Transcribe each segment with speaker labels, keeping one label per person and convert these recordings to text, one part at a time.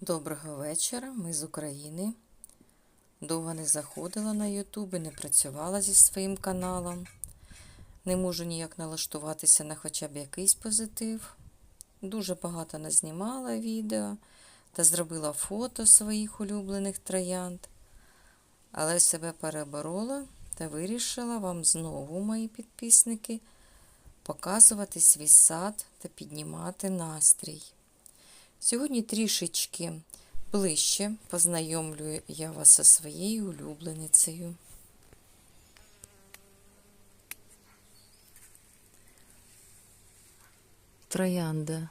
Speaker 1: Доброго вечора, ми з України. Довго не заходила на YouTube, і не працювала зі своїм каналом. Не можу ніяк налаштуватися на хоча б якийсь позитив. Дуже багато назнімала відео та зробила фото своїх улюблених троянд. Але себе переборола та вирішила вам знову, мої підписники, показувати свій сад та піднімати настрій. Сьогодні трішечки ближче познайомлю я вас зі своєю улюбленицею. Троянда.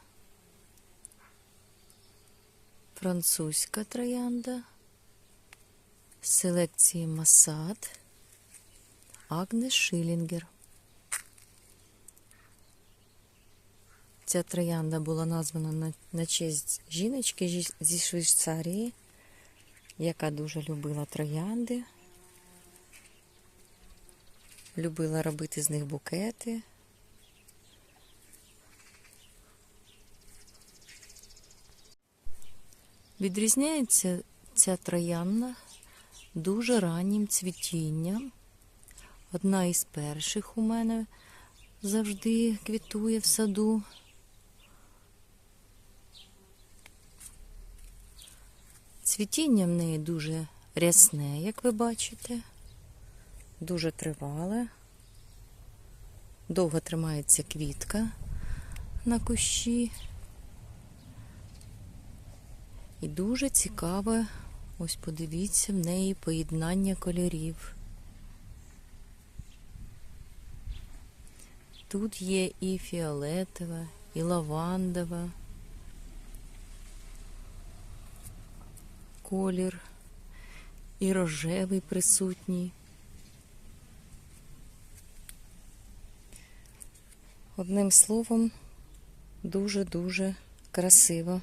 Speaker 1: Французька троянда. Селекції Масад. Агнес Шилінгер. Ця троянда була названа на, на честь жіночки зі Швейцарії, яка дуже любила троянди, любила робити з них букети. Відрізняється ця троянда дуже раннім цвітінням. Одна із перших у мене завжди квітує в саду. Цвітіння в неї дуже рясне, як ви бачите, дуже тривале. Довго тримається квітка на кущі. І дуже цікаве, ось подивіться, в неї поєднання кольорів. Тут є і фіолетова, і лавандова. Колір, і рожевий присутній. Одним словом, дуже-дуже красиво.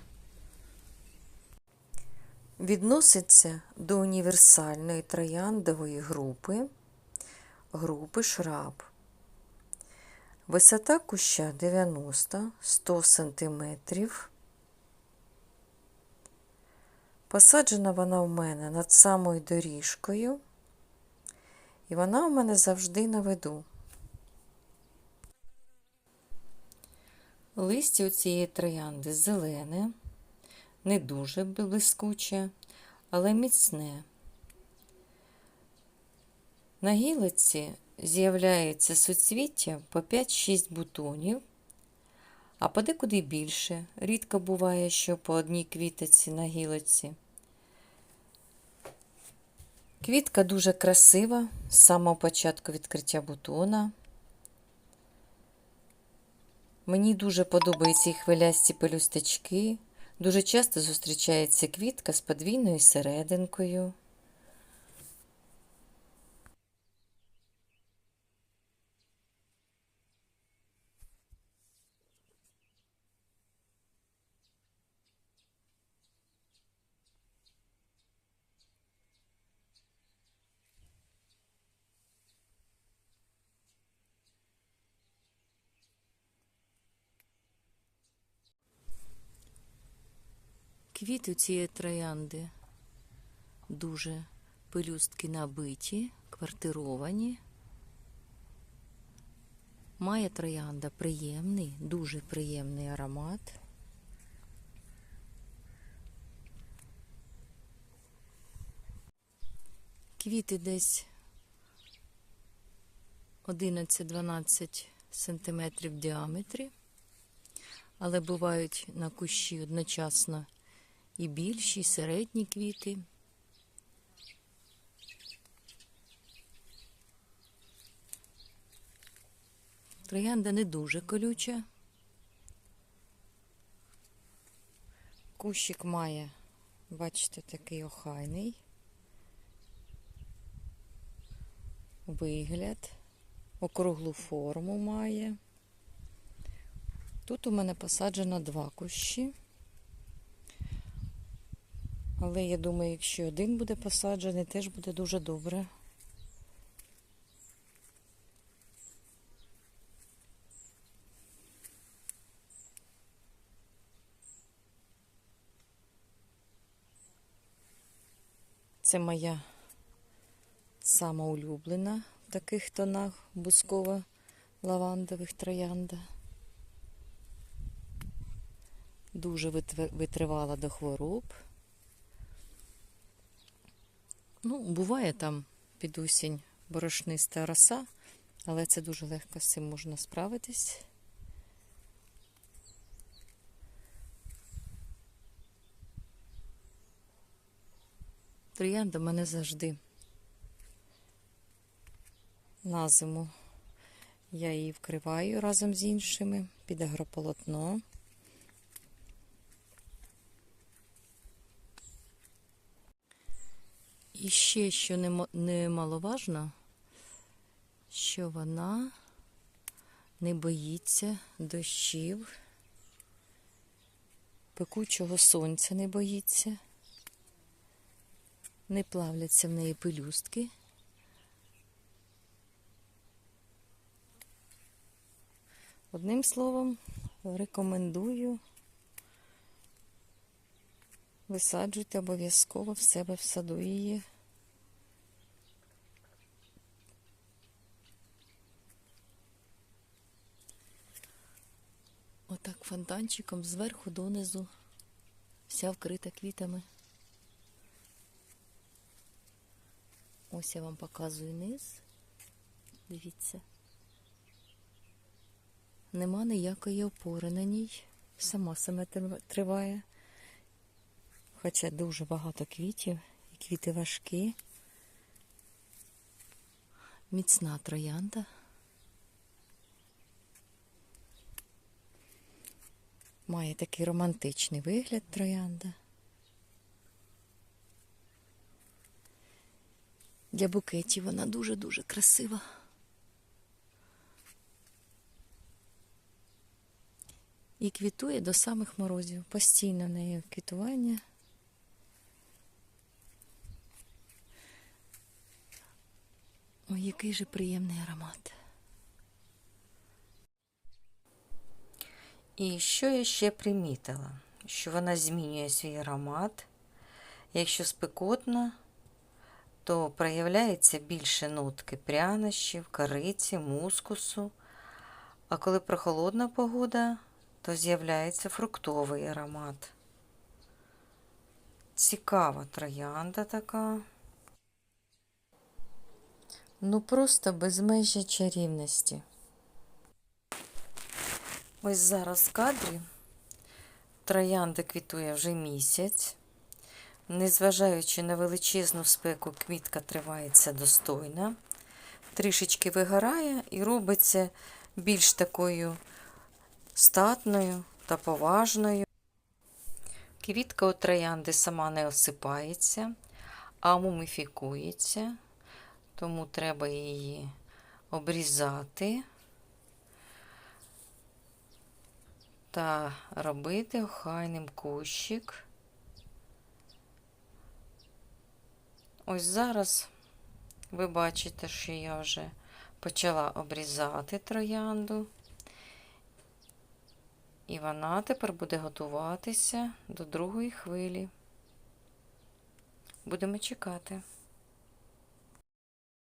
Speaker 1: Відноситься до універсальної трояндової групи, групи шраб. Висота куща 90-100 сантиметрів. Посаджена вона в мене над самою доріжкою, і вона у мене завжди на виду. Листя у цієї троянди зелене, не дуже блискуче, але міцне. На гілиці з'являється суцвіття по 5-6 бутонів, а подекуди більше. Рідко буває, що по одній квіточці на гілиці. Квітка дуже красива з самого початку відкриття бутона. Мені дуже подобаються і хвилясті пелюсточки. Дуже часто зустрічається квітка з подвійною серединкою. Квіти цієї троянди дуже пелюстки набиті, квартировані. Має троянда приємний, дуже приємний аромат. Квіти десь 11-12 см в діаметрі, але бувають на кущі одночасно і більші, і середні квіти. Троянда не дуже колюча. Кущик має, бачите, такий охайний вигляд, округлу форму має. Тут у мене посаджено два кущі. Але я думаю, якщо один буде посаджений, теж буде дуже добре. Це моя сама в таких тонах бусково-лавандових троянда. Дуже витривала до хвороб. Ну, буває там під осінь борошниста роса, але це дуже легко з цим можна справитись. Троянда мене завжди на зиму. Я її вкриваю разом з іншими під агрополотно. І ще, що немаловажно, що вона не боїться дощів, пекучого сонця не боїться, не плавляться в неї пелюстки. Одним словом, рекомендую висаджуйте обов'язково в себе в саду її. Отак фонтанчиком зверху донизу, вся вкрита квітами. Ось я вам показую низ. Дивіться. Нема ніякої опори на ній. Сама тр- триває. Хоча дуже багато квітів, і квіти важкі. Міцна троянда. Має такий романтичний вигляд троянда. Для букетів вона дуже-дуже красива. І квітує до самих морозів. Постійно в неї квітування. Ой, який же приємний аромат. І що я ще примітила? Що вона змінює свій аромат. Якщо спекотно, то проявляється більше нотки прянощів, кориці, мускусу. А коли прохолодна погода, то з'являється фруктовий аромат. Цікава троянда така. Ну просто безмежя чарівності. Ось зараз в кадрі троянда квітує вже місяць. Незважаючи на величезну спеку, квітка тривається достойно. Трішечки вигорає і робиться більш такою статною та поважною. Квітка у троянди сама не осипається, а муміфікується, тому треба її обрізати та робити охайним кущик. Ось зараз ви бачите, що я вже почала обрізати троянду. І вона тепер буде готуватися до другої хвилі. Будемо чекати.